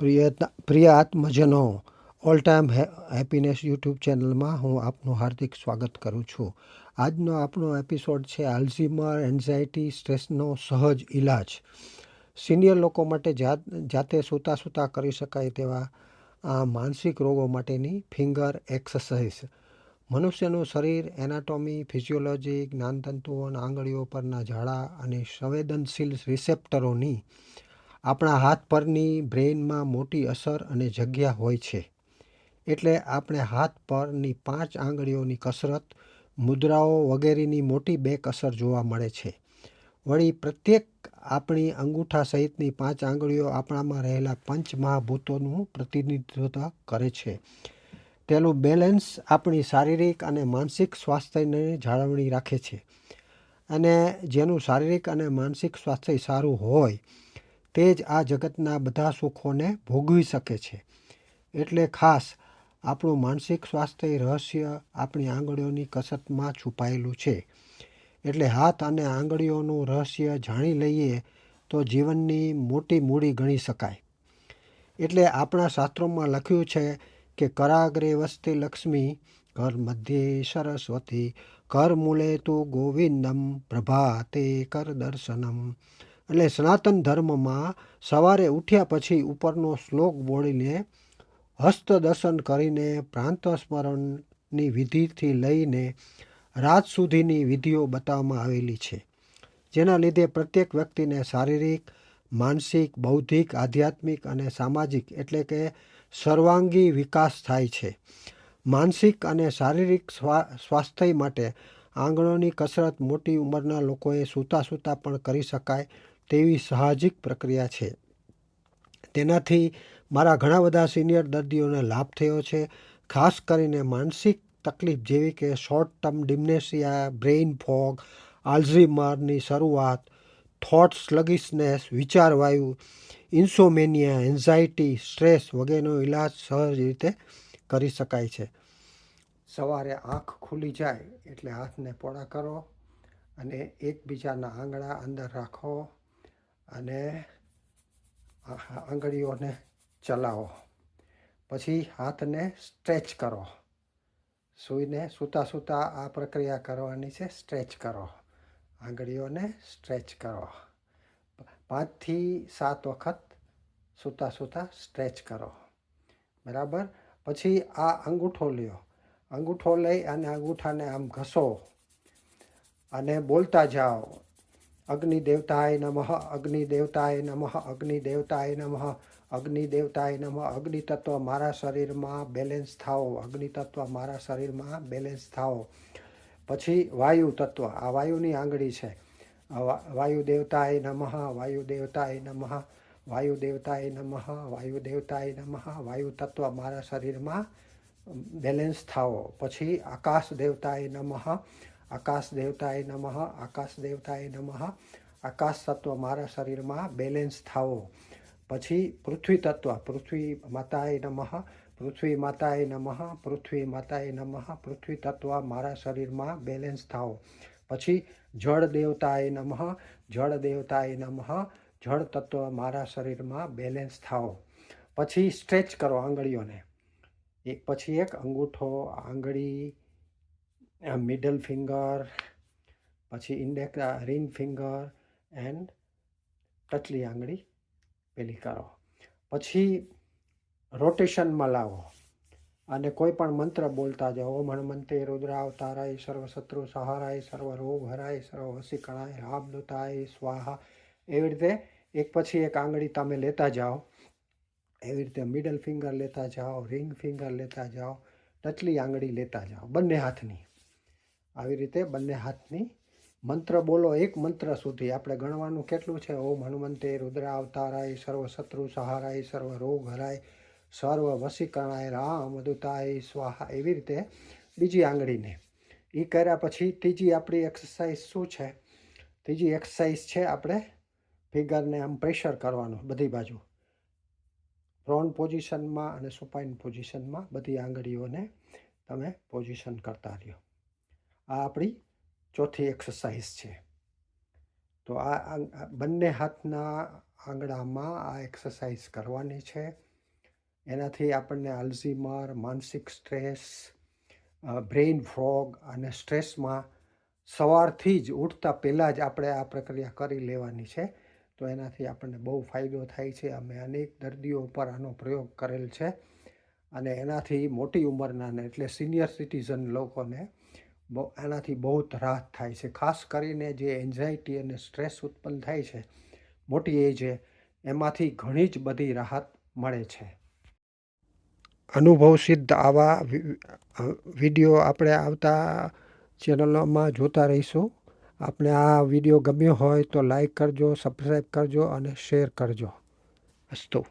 પ્રિય પ્રિય આત્મજનો ઓલ ટાઈમ હેપીનેસ યુટ્યુબ ચેનલમાં હું આપનું હાર્દિક સ્વાગત કરું છું. આજનો આપણો એપિસોડ છે આલ્ઝીમર, એન્ઝાયટી, સ્ટ્રેસનો સહજ ઇલાજ સિનિયર લોકો માટે જાત, જાતે સૂતા સૂતા કરી શકાય તેવા, આ માનસિક રોગો માટેની ફિંગર એક્સરસાઇઝ. મનુષ્યનું શરીર, એનાટોમી, ફિઝિયોલોજી જ્ઞાનતંતુઓ આંગળીઓ પરના ઝાડા અને સંવેદનશીલ રિસેપ્ટરોની આપણા હાથ પરની બ્રેઇનમાં મોટી અસર અને જગ્યા હોય છે. એટલે આપણે હાથ પરની પાંચ આંગળીઓની કસરત, મુદ્રાઓ વગેરેની મોટી બેક અસર જોવા મળે છે. વળી પ્રત્યેક આપણી અંગૂઠા સહિતની પાંચ આંગળીઓ આપણામાં રહેલા પંચ મહાભૂતોનું પ્રતિનિધિત્વ કરે છે. તેનું બેલેન્સ આપણી શારીરિક અને માનસિક સ્વાસ્થ્યને જાળવણી રાખે છે. અને જેનું શારીરિક અને માનસિક સ્વાસ્થ્ય સારું હોય તે જ આ જગતના બધા સુખોને ભોગવી શકે છે. એટલે ખાસ આપણું માનસિક સ્વાસ્થ્ય રહસ્ય આપણી આંગળીઓની કસરતમાં છુપાયેલું છે. એટલે હાથ અને આંગળીઓનું રહસ્ય જાણી લઈએ તો જીવનની મોટી મૂડી ગણી શકાય. એટલે આપણા શાસ્ત્રોમાં લખ્યું છે કે કરાગ્રે વસ્તી લક્ષ્મી કર મધ્યે સરસ્વતી કર મૂલે તું ગોવિંદમ, પ્રભાતે કર દર્શનમ. એટલે સનાતન ધર્મમાં સવારે ઉઠ્યા પછી ઉપરનો શ્લોક બોલીને હસ્ત દર્શન કરીને પ્રાંત સ્મરણની વિધિથી લઈને રાત સુધીની વિધિઓ બતાવવામાં આવેલી છે, જેના લીધે પ્રત્યેક વ્યક્તિને શારીરિક, માનસિક, બૌદ્ધિક, આધ્યાત્મિક અને સામાજિક એટલે કે સર્વાંગી વિકાસ થાય છે. માનસિક અને શારીરિક સ્વા, સ્વાસ્થ્ય માટે આંગણોની કસરત મોટી ઉંમરના લોકોએ સૂતા સૂતા પણ કરી શકાય તેવી સાહજિક પ્રક્રિયા છે. તેનાથી મારા ઘણા બધા સિનિયર દર્દીઓને લાભ થયો છે. ખાસ કરીને માનસિક તકલીફ જેવી કે short term dementia brain fog આલ્ઝીમરની શરૂઆત થોટ સ્લગિશનેસ વિચારવાયુ ઇન્સોમેનિયા એન્ઝાયટી સ્ટ્રેસ વગેરેનો ઇલાજ સહજ રીતે કરી શકાય છે. સવારે આંખ ખુલી જાય એટલે હાથને પોળા કરો અને એકબીજાના આંગળા અંદર રાખો. અને આંગળીઓને ચલાવો. પછી હાથને સ્ટ્રેચ કરો. સૂઈને સૂતા સૂતા આ પ્રક્રિયા કરવાની છે, સ્ટ્રેચ કરો. આંગળીઓને સ્ટ્રેચ કરો. પાંચથી સાત વખત સૂતા સૂતા સ્ટ્રેચ કરો. બરાબર? પછી આ અંગૂઠો લ્યો. અંગૂઠો લઈ અને અંગૂઠાને આમ ઘસો અને બોલતા જાઓ. અગ્નિ દેવતાય નમઃ અગ્નિ દેવતાય નમઃ અગ્નિ દેવતાય નમઃ અગ્નિ દેવતાય નમઃ અગ્નિ તત્વ મારા શરીરમાં બેલેન્સ થાઓ અગ્નિ તત્વ મારા શરીરમાં બેલેન્સ થાઓ પછી વાયુ તત્વ આ વાયુની આંગળી છે। વાયુ દેવતાય નમઃ વાયુ દેવતાય નમઃ વાયુ દેવતાય નમઃ વાયુ દેવતાય નમઃ વાયુ તત્વ મારા શરીરમાં બેલેન્સ થાઓ। પછી આકાશ દેવતાય નમઃ આકાશ દેવતાએ નમઃ આકાશ દેવતાએ નમઃ. આકાશ તત્વ મારા શરીરમાં બેલેન્સ થાવો પછી પૃથ્વી તત્વ પૃથ્વી માતાએ નમઃ પૃથ્વી માતાએ નમઃ પૃથ્વી માતાએ નમઃ પૃથ્વી તત્વ મારા શરીરમાં બેલેન્સ થાવો પછી જળ દેવતાએ નમઃ જળ દેવતાએ નમઃ જળ તત્વ મારા શરીરમાં બેલેન્સ થાવો પછી સ્ટ્રેચ કરો આંગળીઓને. એક પછી એક અંગૂઠો, આંગળી મિડલ ફિંગર પછી ઇન્ડેક્સ રિંગ ફિંગર એન્ડ ટચલી આંગળી પેલી કરો. પછી રોટેશનમાં લાવો. અને કોઈ પણ મંત્ર બોલતા જાઓ. ઓમ હનુમંતે રુદ્રાવતારાય સર્વ શત્રુ, સહારાય, સર્વ રોગ, હરાય, સર્વ વસીકણાય રામદૂતાય સ્વાહા. એવી રીતે એક પછી એક આંગળી તમે લેતા જાઓ. એવી રીતે મિડલ ફિંગર લેતા જાઓ રિંગ ફિંગર લેતા જાઓ ટચલી આંગળી લેતા જાઓ. બંને હાથની. આવી રીતે બંને હાથની મંત્ર બોલો, એક મંત્ર સુધી. આપણે ગણવાનું કેટલું છે? ઓમ હનુમંતે, રુદ્ર અવતારાય, સર્વ શત્રુ સહારાય, સર્વ રોગ હરાય, સર્વ વસીકરણાય રામ અદુતાય સ્વાહા. એવી રીતે બીજી આંગળીને. એ કર્યા પછી ત્રીજી આપણી એક્સરસાઇઝ શું છે? ત્રીજી એક્સરસાઇઝ છે આપણે ફિગરને આમ પ્રેશર કરવાનું બધી બાજુ. પ્રોન પોઝિશનમાં અને સુપાઇન પોઝિશનમાં બધી આંગળીઓને તમે પોઝિશન કરતા રહ્યો. આ આપણી ચોથી એક્સરસાઇઝ છે. તો આ બંને હાથના આંગળામાં આ એક્સરસાઇઝ કરવાની છે. એનાથી આપણને અલ્ઝીમર, માનસિક સ્ટ્રેસ બ્રેઇન ફ્રોગ અને સ્ટ્રેસમાં સવારથી જ ઉઠતા પહેલાં જ આપણે આ પ્રક્રિયા કરી લેવાની છે. તો એનાથી આપણને બહુ ફાયદો થાય છે. અમે અનેક દર્દીઓ ઉપર આનો પ્રયોગ કરેલ છે. અને એનાથી મોટી ઉંમરના એટલે સિનિયર સિટીઝન લોકોને એનાથી બહુ જ રાહત થાય છે. ખાસ કરીને જે એન્ઝાયટી અને સ્ટ્રેસ ઉત્પન્ન થાય છે, મોટી એજે એમાંથી ઘણી જ બધી રાહત મળે છે. અનુભવ સિદ્ધ આવા વીડિયો આપણે આવતા ચેનલોમાં જોતા રહીશું. આપણે આ વીડિયો ગમ્યો હોય તો લાઈક કરજો સબસ્ક્રાઈબ કરજો અને શેર કરજો. અસ્તુ.